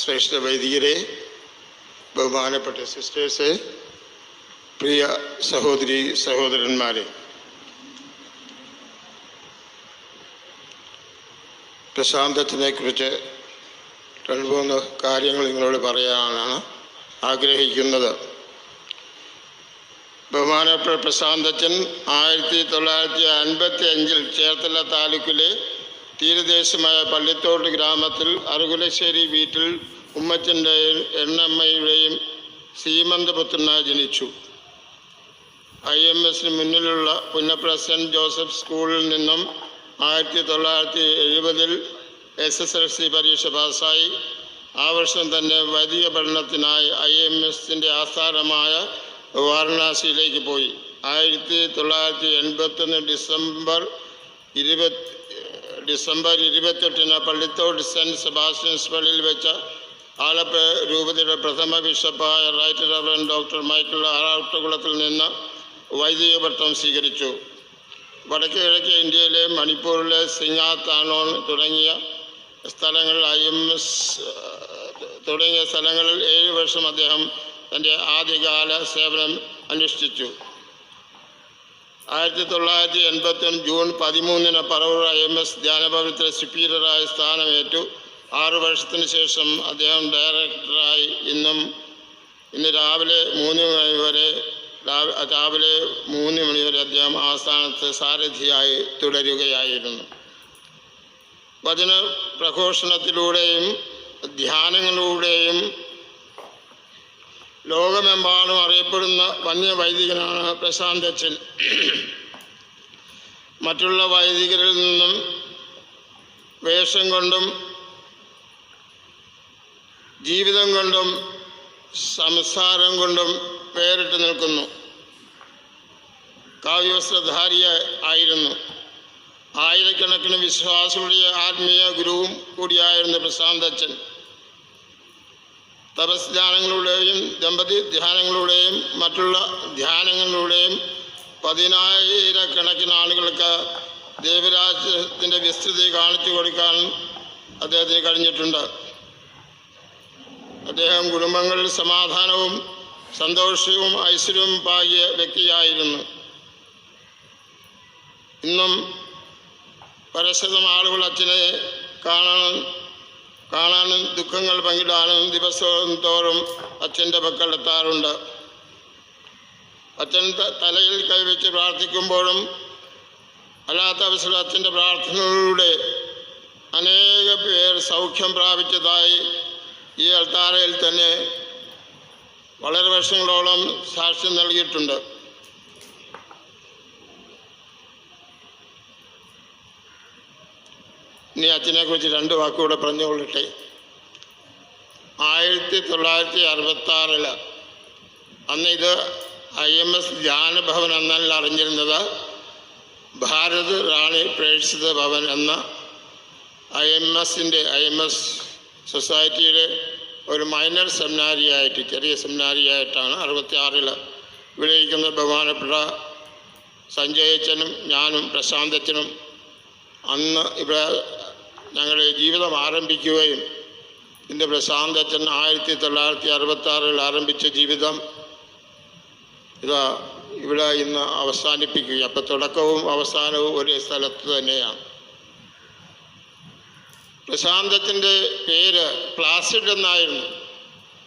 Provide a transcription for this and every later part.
ശ്രേഷ്ഠ വൈദികരെ ബഹുമാനപ്പെട്ട സിസ്റ്റേഴ്സ് പ്രിയ സഹോദരി സഹോദരന്മാരെ. പ്രശാന്തത്തിനെ കുറിച്ച് രണ്ട് മൂന്ന് കാര്യങ്ങൾ നിങ്ങളോട് പറയാനാണ് ആഗ്രഹിക്കുന്നത്. ബഹുമാനപ്പെട്ട പ്രശാന്തച്ചൻ ആയിരത്തി തൊള്ളായിരത്തി അൻപത്തി അഞ്ചിൽ ചേർത്തല താലൂക്കിലെ തീരദേശമായ പള്ളിത്തോട് ഗ്രാമത്തിൽ അറുകുലശ്ശേരി വീട്ടിൽ ഉമ്മച്ചന്റെയും എണ്ണമ്മയുടെയും സീമന്തപുത്രനായി ജനിച്ചു. ഐ എം എസിന് മുന്നിലുള്ള പുന്നപ്ര ജോസഫ് സ്കൂളിൽ നിന്നും ആയിരത്തി തൊള്ളായിരത്തി എഴുപതിൽ എസ് എസ് എൽ സി പരീക്ഷ പാസ്സായി. ആ വർഷം തന്നെ വൈദിക പഠനത്തിനായി ഐ എം എസിന്റെ ആസ്ഥാനമായ വാരണാസിയിലേക്ക് പോയി. ആയിരത്തി തൊള്ളായിരത്തി എൺപത്തൊന്ന് ഡിസംബർ ഇരുപത്തി ഡിസംബർ ഇരുപത്തെട്ടിന് പള്ളിത്തോട് സെന്റ് സെബാസ്റ്റ്യൻസ് പള്ളിയിൽ വെച്ച ആലപ്പ രൂപതയുടെ പ്രഥമ ബിഷപ്പായ റൈറ്റ് റവറൻ ഡോക്ടർ മൈക്കിൾ ആറാട്ടുകുളത്തിൽ നിന്ന് വൈദിക പട്ടം സ്വീകരിച്ചു. വടക്ക് കിഴക്ക് ഇന്ത്യയിലെ മണിപ്പൂരിലെ സിംഗാത്താനോൺ തുടങ്ങിയ സ്ഥലങ്ങളിൽ ഐ എം എസ് തുടങ്ങിയ സ്ഥലങ്ങളിൽ ഏഴ് വർഷം അദ്ദേഹം തന്റെ ആദ്യകാല സേവനം അനുഷ്ഠിച്ചു. ആയിരത്തി തൊള്ളായിരത്തി എൺപത്തി ഒന്ന് ജൂൺ പതിമൂന്നിന് പറവൂർ ഐ എം എസ് ധ്യാനഭവനത്തിലെ സുപ്പീരിയറായി സ്ഥാനമേറ്റു. ആറു വർഷത്തിന് ശേഷം അദ്ദേഹം ഡയറക്ടറായി. ഇന്നും ഇന്ന് രാവിലെ മൂന്ന് മണി വരെ രാവി- രാവിലെ മൂന്ന് മണി വരെ അദ്ദേഹം ആ സ്ഥാനത്ത് സാരഥിയായി തുടരുകയായിരുന്നു. വചന പ്രഘോഷണത്തിലൂടെയും ധ്യാനങ്ങളിലൂടെയും ലോകമെമ്പാടും അറിയപ്പെടുന്ന വന്യവൈദികനാണ് പ്രശാന്ത് അച്ഛൻ. മറ്റുള്ള വൈദികരിൽ നിന്നും വേഷം കൊണ്ടും ജീവിതം കൊണ്ടും സംസാരം കൊണ്ടും പേരിട്ട് നിൽക്കുന്നു. കാവ്യവസ്ത്രധാരിയ ആയിരുന്നു. ആയിരക്കണക്കിന് വിശ്വാസികളുടെ ആത്മീയ ഗുരുവും കൂടിയായിരുന്നു പ്രശാന്ത് അച്ഛൻ തപസ് ധ്യാനങ്ങളുടെയും ദമ്പതി ധ്യാനങ്ങളുടെയും മറ്റുള്ള ധ്യാനങ്ങളിലൂടെയും പതിനായിരക്കണക്കിന് ആളുകൾക്ക് ദേവരാജ്യത്തിന്റെ വിസ്തൃതി കാണിച്ചു കൊടുക്കാൻ അദ്ദേഹത്തിന് കഴിഞ്ഞിട്ടുണ്ട്. അദ്ദേഹം കുടുംബങ്ങളിൽ സമാധാനവും സന്തോഷവും ഐശ്വര്യവും പാകിയ വ്യക്തിയായിരുന്നു. ഇന്നും പരശതം ആളുകൾ അച്ഛനെ കാണാൻ കാണാനും ദുഃഖങ്ങൾ പങ്കിടാനും ദിവസവും തോറും അച്ഛന്റെ പക്കൽ എത്താറുണ്ട്. അച്ഛൻ തലയിൽ കൈവച്ച് പ്രാർത്ഥിക്കുമ്പോഴും അല്ലാത്ത അവസരം അച്ഛന്റെ പ്രാർത്ഥനകളിലൂടെ അനേക പേർ സൗഖ്യം പ്രാപിച്ചതായി ഈ അൾത്താരയിൽ തന്നെ വളരെ വർഷങ്ങളോളം സാക്ഷ്യം നൽകിയിട്ടുണ്ട്. ഇനി അച്ഛനെ കുറിച്ച് രണ്ട് വാക്കുകൂടെ പറഞ്ഞുകൊള്ളട്ടെ. ആയിരത്തി തൊള്ളായിരത്തി അറുപത്തി ആറിൽ അന്ന് ഇത് ഐ എം എസ് ജ്ഞാനഭവൻ എന്നല്ല അറിഞ്ഞിരുന്നത്. ഭാരത് റാണി പ്രേക്ഷിത ഭവൻ എന്ന ഐ എം എസിന്റെ ഐ എം എസ് സൊസൈറ്റിയുടെ ഒരു മൈനർ സെമിനാരിയായിട്ട് ചെറിയ സെമിനാരിയായിട്ടാണ് അറുപത്തി ആറിൽ ഇവിടെ ഇരിക്കുന്ന ബഹുമാനപ്പെട്ട സഞ്ജയച്ചനും ഞാനും പ്രശാന്തച്ചനും അന്ന് ഇവിടെ ഞങ്ങളുടെ ജീവിതം ആരംഭിക്കുകയും എന്റെ പ്രശാന്തച്ചൻ ആയിരത്തി തൊള്ളായിരത്തി അറുപത്തി ആറിൽ ആരംഭിച്ച ജീവിതം ഇതാ ഇവിടെ ഇന്ന് അവസാനിപ്പിക്കുക അപ്പം തുടക്കവും അവസാനവും ഒരേ സ്ഥലത്ത് തന്നെയാണ്. പ്രശാന്തത്തിന്റെ പേര് പ്ലാസിഡ് എന്നായിരുന്നു.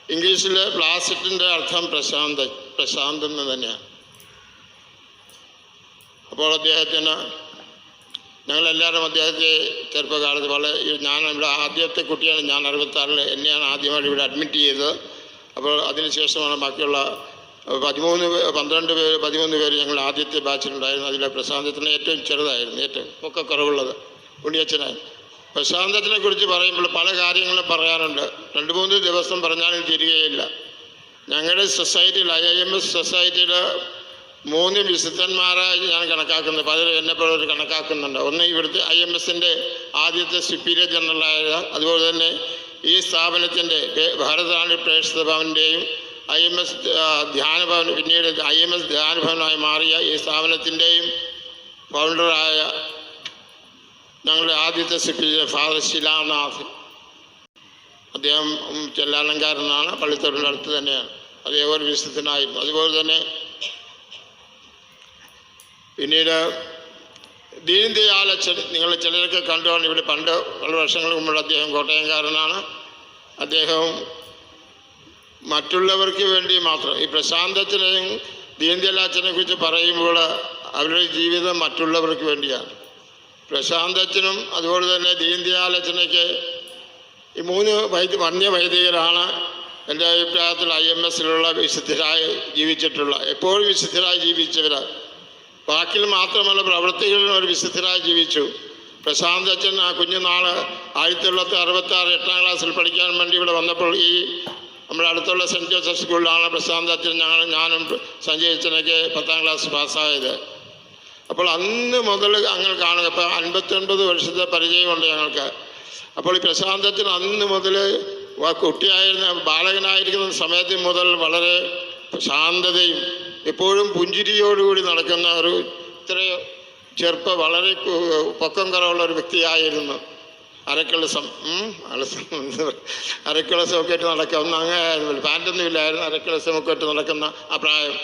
ഇംഗ്ലീഷിൽ പ്ലാസിഡിന്റെ അർത്ഥം പ്രശാന്ത പ്രശാന്ത് എന്ന് തന്നെയാണ്. അപ്പോൾ അദ്ദേഹത്തിന് ഞങ്ങളെല്ലാവരും അദ്ദേഹത്തെ ചെറുപ്പകാലത്ത് വളരെ ഞാൻ ഇവിടെ ആദ്യത്തെ കുട്ടിയാണ്. ഞാൻ അറുപത്താറിൽ എന്നെയാണ് ആദ്യമായിട്ട് ഇവിടെ അഡ്മിറ്റ് ചെയ്തത്. അപ്പോൾ അതിനുശേഷമാണ് ബാക്കിയുള്ള പതിമൂന്ന് പന്ത്രണ്ട് പേര് പതിമൂന്ന് പേര് ഞങ്ങൾ ആദ്യത്തെ ബാച്ചിലുണ്ടായിരുന്നു അതിലെ പ്രശാന്തത്തിന് ഏറ്റവും ചെറുതായിരുന്നു ഏറ്റവും ഒക്കെ കുറവുള്ളത്. ഉണ്ണിയച്ഛനായി. പ്രശാന്തത്തിനെ കുറിച്ച് പറയുമ്പോൾ പല കാര്യങ്ങളും പറയാറുണ്ട്. രണ്ട് മൂന്ന് ദിവസം പറഞ്ഞാലും തിരികെയില്ല. ഞങ്ങളുടെ സൊസൈറ്റിയിൽ ഐ എം എസ് സൊസൈറ്റിയിൽ മൂന്ന് വിശുദ്ധന്മാരായി ഞാൻ കണക്കാക്കുന്നത് പലരും എന്നെ പോലെ ഒരു കണക്കാക്കുന്നുണ്ട്. ഒന്ന് ഇവിടുത്തെ ഐ എം എസിന്റെ ആദ്യത്തെ സുപ്പീരിയർ ജനറലായ അതുപോലെ തന്നെ ഈ സ്ഥാപനത്തിന്റെ ഭാരതാണി പ്രേക്ഷിത ഭവന്റെയും ഐ എം എസ് ധ്യാനഭവൻ പിന്നീട് ഐ എം എസ് ധ്യാനഭവനായി മാറിയ ഈ സ്ഥാപനത്തിന്റെയും ഫൗണ്ടറായ ഞങ്ങളുടെ ആദ്യത്തെ സുപ്പീരിയർ ഫാദർ ശിലാനാഥ്. അദ്ദേഹം ചെല്ലാലങ്കാരനാണ് പള്ളിത്തോടിന്റെ അടുത്ത് തന്നെയാണ്. അദ്ദേഹം ഒരു വിശുദ്ധനായിരുന്നു. അതുപോലെ തന്നെ പിന്നീട് ദീൻ ദയാൽ അച്ഛൻ നിങ്ങൾ ചിലരൊക്കെ കണ്ടുവാണ് ഇവിടെ പണ്ട് പല വർഷങ്ങൾക്ക് മുമ്പ് അദ്ദേഹം കോട്ടയംകാരനാണ്. അദ്ദേഹം മറ്റുള്ളവർക്ക് വേണ്ടി മാത്രം. ഈ പ്രശാന്തത്തിനെയും അച്ഛനെ കുറിച്ച് പറയുമ്പോൾ അവരുടെ ജീവിതം മറ്റുള്ളവർക്ക് വേണ്ടിയാണ്. പ്രശാന്തച്ഛനും അതുപോലെ തന്നെ ദീനദയാലച്ഛനൊക്കെ ഈ മൂന്ന് വൈദ്യ വന്യ വൈദികരാണ്. എന്റെ അഭിപ്രായത്തിൽ ഐ എം എസിലുള്ള വിശുദ്ധരായി ജീവിച്ചിട്ടുള്ള എപ്പോഴും വിശുദ്ധരായി ജീവിച്ചവർ വാക്കിൽ മാത്രമല്ല പ്രവൃത്തികളിലും ഒരു വിശുദ്ധരായി ജീവിച്ചു. പ്രശാന്ത് അച്ഛൻ ആ കുഞ്ഞുനാൾ ആയിരത്തി തൊള്ളായിരത്തി അറുപത്തി ആറ് എട്ടാം ക്ലാസ്സിൽ പഠിക്കാൻ വേണ്ടി ഇവിടെ വന്നപ്പോൾ ഈ നമ്മുടെ അടുത്തുള്ള സെന്റ് ജോസഫ് സ്കൂളിലാണ് പ്രശാന്ത് അച്ഛൻ ഞങ്ങൾ ഞാനും സഞ്ജയ് അച്ഛനൊക്കെ പത്താം ക്ലാസ് പാസ്സായത്. അപ്പോൾ അന്ന് മുതൽ ഞങ്ങൾ കാണുക ഇപ്പോൾ അൻപത്തൊൻപത് വർഷത്തെ പരിചയമുണ്ട് ഞങ്ങൾക്ക്. അപ്പോൾ ഈ പ്രശാന്ത് അച്ഛൻ അന്ന് മുതൽ കുട്ടിയായിരുന്ന ബാലകനായിരിക്കുന്ന സമയത്ത് മുതൽ വളരെ ശാന്തതയും എപ്പോഴും പുഞ്ചിരിയോടുകൂടി നടക്കുന്ന ഒരു ഇത്ര ചെറുപ്പ വളരെ പൊക്കം കുറവുള്ള ഒരു വ്യക്തിയായിരുന്നു. അരക്കളസം അരക്കളസമൊക്കെ ആയിട്ട് നടക്കുന്ന അങ്ങനെ പാന്റൊന്നും ഇല്ലായിരുന്നു അരക്കളസമൊക്കെ ആയിട്ട് നടക്കുന്ന ആ പ്രായം.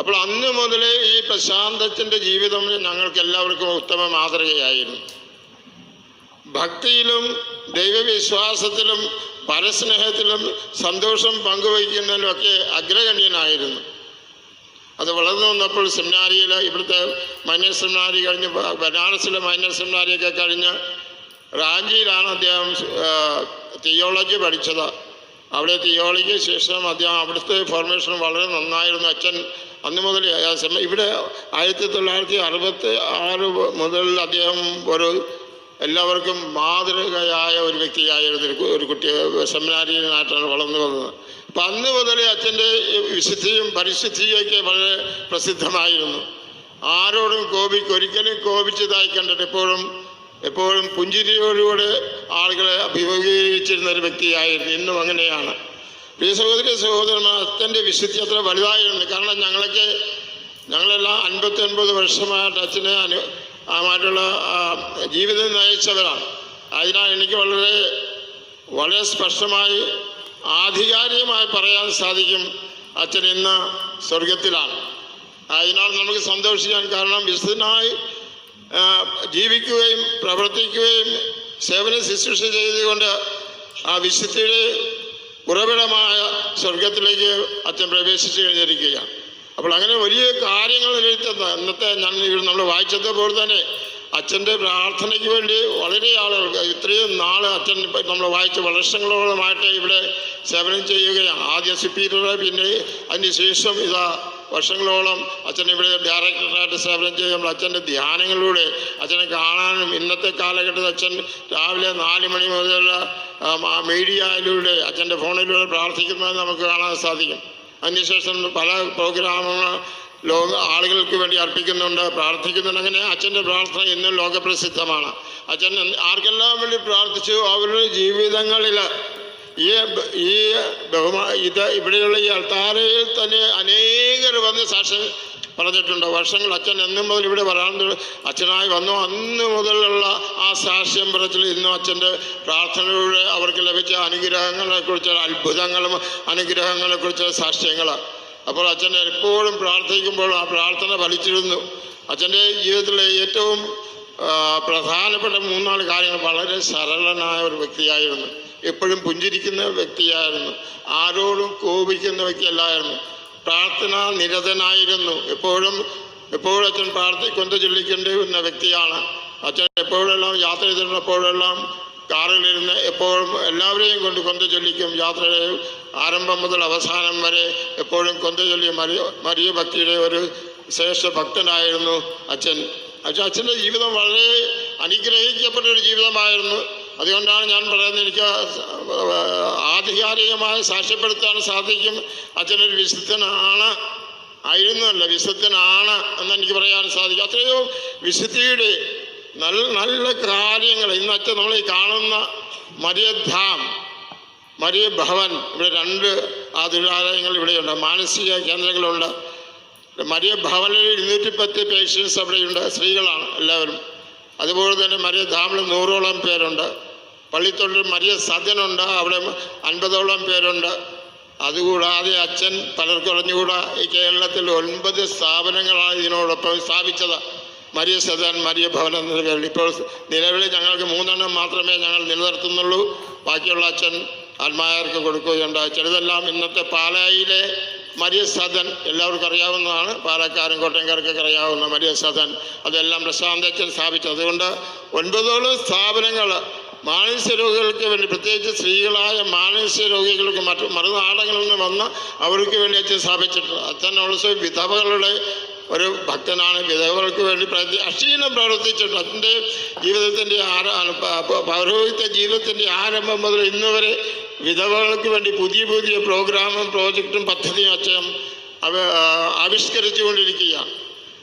അപ്പോൾ അന്ന് മുതലേ ഈ പ്രശാന്തത്തിന്റെ ജീവിതം ഞങ്ങൾക്ക് എല്ലാവർക്കും ഉത്തമ മാതൃകയായിരുന്നു ഭക്തിയിലും ദൈവവിശ്വാസത്തിലും പരസ്നേഹത്തിലും സന്തോഷം പങ്കുവയ്ക്കുന്നതിലുമൊക്കെ അഗ്രഗണ്യനായിരുന്നു. അത് വളർന്നു വന്നപ്പോൾ സെമിനാരിയിൽ ഇവിടുത്തെ മൈനർ സെമിനാരി കഴിഞ്ഞ് ബനാറസിലെ മൈനർ സെമിനാരിയൊക്കെ കഴിഞ്ഞ് റാഞ്ചിയിലാണ് അദ്ദേഹം തിയോളജി പഠിച്ചത്. അവിടെ തിയോളജിക്ക് ശേഷം അദ്ദേഹം അവിടുത്തെ ഫോർമേഷൻ വളരെ നന്നായിരുന്നു. അച്ഛൻ അന്ന് മുതൽ ഇവിടെ ആയിരത്തി തൊള്ളായിരത്തി അറുപത്തി ആറ് മുതൽ അദ്ദേഹം ഒരു എല്ലാവർക്കും മാതൃകയായ ഒരു വ്യക്തിയായിരുന്നു. ഒരു കുട്ടി സെമിനാരിയിലായിട്ടാണ് വളർന്നു വന്നത്. അപ്പം അന്ന് മുതൽ അച്ഛന്റെ വിശുദ്ധിയും പരിശുദ്ധിയൊക്കെ വളരെ പ്രസിദ്ധമായിരുന്നു. ആരോടും കോപിക്ക് ഒരിക്കലും കോപിച്ചതായി കണ്ടിട്ട് എപ്പോഴും എപ്പോഴും പുഞ്ചിരിയോടുകൂടെ ആളുകളെ അഭിമുഖീകരിച്ചിരുന്ന ഒരു വ്യക്തിയായിരുന്നു. ഇന്നും അങ്ങനെയാണ്. പ്രിയ സഹോദരി സഹോദരന്മാർ അച്ഛന്റെ വിശുദ്ധി അത്ര വലുതായിരുന്നു കാരണം ഞങ്ങളൊക്കെ ഞങ്ങളെല്ലാം അൻപത്തി ഒൻപത് വർഷമായിട്ട് അച്ഛനെ അനു ആയിട്ടുള്ള ജീവിതം നയിച്ചവരാണ്. അതിനാൽ എനിക്ക് വളരെ വളരെ സ്പഷ്ടമായി ആധികാരികമായി പറയാൻ സാധിക്കും അച്ഛൻ ഇന്ന് സ്വർഗത്തിലാണ് അതിനാൽ നമുക്ക് സന്തോഷിക്കാൻ കാരണം വിശുദ്ധനായി ജീവിക്കുകയും പ്രവർത്തിക്കുകയും സേവന ശുശ്രൂഷ ചെയ്തുകൊണ്ട് ആ വിശുദ്ധിയുടെ ഉറവിടമായ സ്വർഗത്തിലേക്ക് അച്ഛൻ പ്രവേശിച്ചു കഴിഞ്ഞിരിക്കുകയാണ്. അപ്പോൾ അങ്ങനെ വലിയ കാര്യങ്ങൾ എഴുത്തുന്ന ഇന്നത്തെ ഞാൻ ഇവിടെ നമ്മൾ വായിച്ചതുപോലെ തന്നെ അച്ഛന്റെ പ്രാർത്ഥനയ്ക്ക് വേണ്ടി വളരെ ആളുകൾ ഇത്രയും നാൾ അച്ഛൻ നമ്മൾ വായിച്ച വർഷങ്ങളോളമായിട്ട് ഇവിടെ സേവനം ചെയ്യുകയാണ്. ആദ്യ സുപ്പീരിയർ പിന്നെ അതിനുശേഷം ഇതാ വർഷങ്ങളോളം അച്ഛൻ ഇവിടെ ഡയറക്ടറായിട്ട് സേവനം ചെയ്യുമ്പോൾ അച്ഛന്റെ ധ്യാനങ്ങളിലൂടെ അച്ഛനെ കാണാനും ഇന്നത്തെ കാലഘട്ടത്തിൽ അച്ഛൻ രാവിലെ നാല് മണി മുതലുള്ള മീഡിയയിലൂടെ അച്ഛന്റെ ഫോണിലൂടെ പ്രാർത്ഥിക്കുന്നത് നമുക്ക് കാണാൻ സാധിക്കും. അതിനുശേഷം പല പ്രോഗ്രാമുകൾ ലോക ആളുകൾക്ക് വേണ്ടി അർപ്പിക്കുന്നുണ്ട് പ്രാർത്ഥിക്കുന്നുണ്ട്. അങ്ങനെ അച്ഛന്റെ പ്രാർത്ഥന ഇന്നും ലോകപ്രസിദ്ധമാണ്. അച്ഛൻ ആർക്കെല്ലാം വേണ്ടി പ്രാർത്ഥിച്ചു? അവരുടെ ജീവിതങ്ങളിൽ ഈ ഈ ബഹുമാ ഇത് ഇവിടെയുള്ള ഈ അൾത്താരയിൽ തന്നെ അനേകർ വന്ന് സാക്ഷ്യം പറഞ്ഞിട്ടുണ്ട്. വർഷങ്ങൾ അച്ഛൻ എന്നും മുതൽ ഇവിടെ വരാണ്ട് അച്ഛനായി വന്നു. അന്ന് മുതലുള്ള ആ സാക്ഷ്യം പറച്ചിൽ ഇന്നും അച്ഛന്റെ പ്രാർത്ഥനയിലൂടെ അവർക്ക് ലഭിച്ച അനുഗ്രഹങ്ങളെക്കുറിച്ച് അത്ഭുതങ്ങളും അനുഗ്രഹങ്ങളെക്കുറിച്ച് സാക്ഷ്യങ്ങൾ അപ്പോൾ അച്ഛൻ എപ്പോഴും പ്രാർത്ഥിക്കുമ്പോൾ ആ പ്രാർത്ഥന ഫലിച്ചിരുന്നു. അച്ഛന്റെ ജീവിതത്തിലെ ഏറ്റവും പ്രധാനപ്പെട്ട മൂന്നാൽ കാര്യങ്ങൾ വളരെ സരളനായ ഒരു വ്യക്തിയായിരുന്നു. എപ്പോഴും പുഞ്ചിരിക്കുന്ന വ്യക്തിയായിരുന്നു. ആരോടും കോപിക്കുന്ന വ്യക്തിയല്ലായിരുന്നു. പ്രാർത്ഥന നിരതനായിരുന്നു. എപ്പോഴും എപ്പോഴും അച്ഛൻ പ്രാർത്ഥി കൊന്ത ചൊല്ലിക്കൊണ്ടിരുന്ന വ്യക്തിയാണ്. അച്ഛൻ എപ്പോഴെല്ലാം യാത്ര ചെയ്തിട്ടുള്ളപ്പോഴെല്ലാം കാറിലിരുന്ന് എപ്പോഴും എല്ലാവരെയും കൊണ്ട് കൊന്ത ചൊല്ലിക്കും. യാത്രയുടെ ആരംഭം മുതൽ അവസാനം വരെ എപ്പോഴും കൊന്ത ചൊല്ലി മരിയ മരിയ ഭക്തിയുടെ ഒരു ശ്രേഷ്ഠ ഭക്തനായിരുന്നു അച്ഛൻ. പക്ഷെ അച്ഛന്റെ ജീവിതം വളരെ അനുഗ്രഹിക്കപ്പെട്ട ഒരു ജീവിതമായിരുന്നു. അതുകൊണ്ടാണ് ഞാൻ പറയുന്നത് എനിക്ക് ആധികാരികമായി സാക്ഷ്യപ്പെടുത്താൻ സാധിക്കും. അച്ഛനൊരു വിശുദ്ധനാണ് ആയിരുന്നല്ല വിശുദ്ധനാണ് എന്ന് എനിക്ക് പറയാൻ സാധിക്കും. അത്രയോ വിശുദ്ധിയുടെ നല്ല നല്ല കാര്യങ്ങൾ ഇന്നത്തെ നമ്മൾ ഈ കാണുന്ന മരിയധാം മരിയ ഭവൻ ഇവിടെ രണ്ട് ആതുരാലയങ്ങൾ ഇവിടെയുണ്ട്. മാനസിക കേന്ദ്രങ്ങളുണ്ട്. മരിയ ഭവനിൽ ഇരുന്നൂറ്റി പത്ത് പേഷ്യൻസ് അവിടെയുണ്ട്. സ്ത്രീകളാണ് എല്ലാവരും. അതുപോലെ തന്നെ മരിയ ധാമിൽ നൂറോളം പേരുണ്ട്. പള്ളിത്തൊണ്ടിൽ മരിയ സദനുണ്ട് അവിടെ അൻപതോളം പേരുണ്ട്. അതുകൂടാതെ അച്ഛൻ പലർക്കും ഈ കേരളത്തിൽ ഒൻപത് സ്ഥാപനങ്ങളാണ് ഇതിനോടൊപ്പം സ്ഥാപിച്ചത്. മരിയ സദൻ മരിയ ഭവൻ എന്ന ഇപ്പോൾ നിലവിൽ ഞങ്ങൾക്ക് മൂന്നെണ്ണം മാത്രമേ ഞങ്ങൾ നിലനിർത്തുന്നുള്ളൂ. ബാക്കിയുള്ള അച്ഛൻ ആത്മായർക്ക് കൊടുക്കുകയുണ്ടായി ചിലതെല്ലാം ഇന്നത്തെ പാലായിലെ മരിയ സദൻ എല്ലാവർക്കും അറിയാവുന്നതാണ്. പാലക്കാരും കോട്ടയംകാർക്കൊക്കെ അറിയാവുന്ന മരിയ സദൻ. അതെല്ലാം പ്രശാന്തച്ഛൻ സ്ഥാപിച്ചത്. അതുകൊണ്ട് ഒൻപതോളം സ്ഥാപനങ്ങൾ മാനസിക രോഗികൾക്ക് വേണ്ടി പ്രത്യേകിച്ച് സ്ത്രീകളായ മാനസിക രോഗികൾക്ക് മറ്റു മറുനാടങ്ങളിൽ നിന്ന് വന്ന് അവർക്ക് വേണ്ടി അച്ഛൻ സ്ഥാപിച്ചിട്ടുണ്ട്. അച്ഛൻ ഓൾസോ വിധവകളുടെ ഒരു ഭക്തനാണ്. വിധവകൾക്ക് വേണ്ടി പ്രതി അക്ഷീണം പ്രവർത്തിച്ചിട്ടുണ്ട്. അതിന്റെ ജീവിതത്തിന്റെ പൗരോഹിത്യ ജീവിതത്തിന്റെ ആരംഭം മുതൽ ഇന്ന് വരെ വിധവകൾക്ക് വേണ്ടി പുതിയ പുതിയ പ്രോഗ്രാമും പ്രോജക്റ്റും പദ്ധതിയും അച്ഛൻ അവ ആവിഷ്കരിച്ചു കൊണ്ടിരിക്കുകയാണ്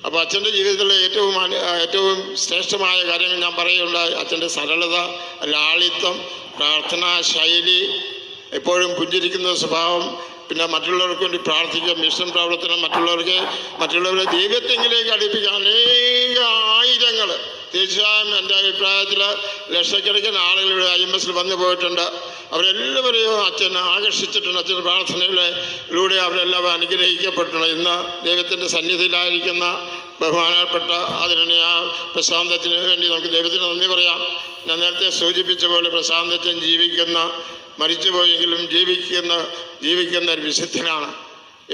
അപ്പോൾ അച്ഛന്റെ ജീവിതത്തിലെ ഏറ്റവും ഏറ്റവും ശ്രേഷ്ഠമായ കാര്യങ്ങൾ ഞാൻ പറയുകയുണ്ടായി. അച്ഛന്റെ സരളത ലാളിത്യം പ്രാർത്ഥനാ ശൈലി എപ്പോഴും പുഞ്ചിരിക്കുന്ന സ്വഭാവം പിന്നെ മറ്റുള്ളവർക്ക് വേണ്ടി പ്രാർത്ഥിക്കുക മിഷൻ പ്രവർത്തനം മറ്റുള്ളവർക്ക് മറ്റുള്ളവരെ ദൈവത്തെങ്കിലേക്ക് അടുപ്പിക്കുക അനേക ആയിരങ്ങൾ തീർച്ചയായും എന്റെ അഭിപ്രായത്തിൽ ലക്ഷക്കണക്കിന് ആളുകൾ ഇവിടെ ഐ എം എസിൽ വന്നു പോയിട്ടുണ്ട്. അവരെല്ലാവരെയും അച്ഛൻ ആകർഷിച്ചിട്ടുണ്ട്. അച്ഛന്റെ പ്രാർത്ഥനയിലൂടെ അവരെല്ലാം അനുഗ്രഹിക്കപ്പെട്ടിട്ടുണ്ട്. ഇന്ന് ദൈവത്തിന്റെ സന്നിധിയിലായിരിക്കുന്ന ബഹുമാനപ്പെട്ട ആദരണീയ പ്രശാന്തത്തിന് വേണ്ടി നമുക്ക് ദൈവത്തിന് നന്ദി പറയാം. ഞാൻ നേരത്തെ സൂചിപ്പിച്ച പോലെ പ്രശാന്തച്ചൻ ജീവിക്കുന്ന മരിച്ചുപോയെങ്കിലും ജീവിക്കുന്ന ജീവിക്കുന്ന ഒരു വിശുദ്ധനാണ്.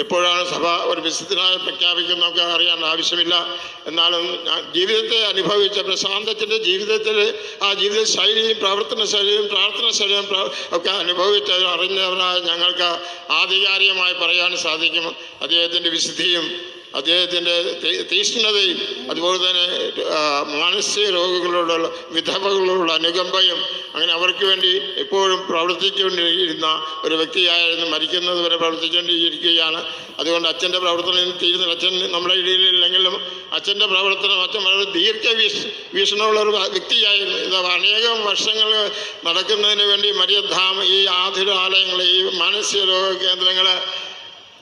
എപ്പോഴാണ് സഭ ഒരു വിശുദ്ധനായി പ്രഖ്യാപിക്കുന്നതൊക്കെ അറിയാൻ ആവശ്യമില്ല. എന്നാലും ജീവിതത്തെ അനുഭവിച്ച പ്രശാന്തത്തിന്റെ ജീവിതത്തിൽ ആ ജീവിത ശൈലിയും പ്രവർത്തന ശൈലിയും പ്രാർത്ഥന ശൈലിയും ഒക്കെ അനുഭവിച്ച അറിഞ്ഞവരായ ഞങ്ങൾക്ക് ആധികാരികമായി പറയാൻ സാധിക്കും. അദ്ദേഹത്തിന്റെ വിശുദ്ധിയും അദ്ദേഹത്തിന്റെ തീഷ്ണതയും അതുപോലെ തന്നെ മാനസിക രോഗികളോടുള്ള വിധവകളോടുള്ള അനുകമ്പയും അങ്ങനെ അവർക്ക് വേണ്ടി എപ്പോഴും പ്രവർത്തിച്ചുകൊണ്ടിരിക്കുന്ന ഒരു വ്യക്തിയായിരുന്നു. മരിക്കുന്നത് വരെ പ്രവർത്തിച്ചുകൊണ്ടിരിക്കുകയാണ്. അതുകൊണ്ട് അച്ഛന്റെ പ്രവർത്തനം തീരുന്നില്ല അച്ഛൻ നമ്മുടെ ഇടയിലില്ലെങ്കിലും അച്ഛന്റെ പ്രവർത്തനം അച്ഛൻ വളരെ ദീർഘ വീക്ഷ വീക്ഷണമുള്ള ഒരു വ്യക്തിയായിരുന്നു. ഇത് അനേകം വർഷങ്ങൾ നടക്കുന്നതിന് വേണ്ടി മരിയധാം ഈ ആതുര ആലയങ്ങൾ ഈ മാനസിക രോഗ കേന്ദ്രങ്ങൾ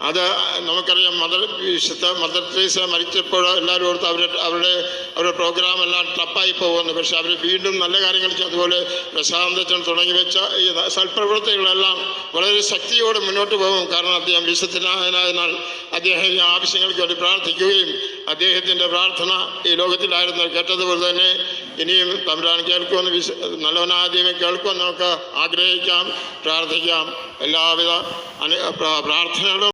അത് നമുക്കറിയാം മദർ വിശുദ്ധ മദർ ട്രീസ മരിച്ചപ്പോൾ എല്ലാവരും ഓർത്ത് അവരുടെ അവരുടെ അവരുടെ പ്രോഗ്രാം എല്ലാം ടപ്പായി പോകുന്നു. പക്ഷെ അവർ വീണ്ടും നല്ല കാര്യങ്ങൾ. അതുപോലെ പ്രശാന്തച്ചൻ തുടങ്ങി വെച്ച ഈ സൽപ്രവൃത്തികളെല്ലാം വളരെ ശക്തിയോടെ മുന്നോട്ട് പോകും. കാരണം അദ്ദേഹം വിശുദ്ധനായതിനാൽ അദ്ദേഹം ഈ ആവശ്യങ്ങൾക്ക് വേണ്ടി പ്രാർത്ഥിക്കുകയും അദ്ദേഹത്തിന്റെ പ്രാർത്ഥന ഈ ലോകത്തിലായിരുന്നു കേട്ടതുപോലെ തന്നെ ഇനിയും തമ്പുരാൻ കേൾക്കുമെന്ന് വിശ നല്ലവനാദ്യമേ കേൾക്കുമെന്ന് നമുക്ക് ആഗ്രഹിക്കാം പ്രാർത്ഥിക്കാം. എല്ലാവിധ പ്രാർത്ഥനകളും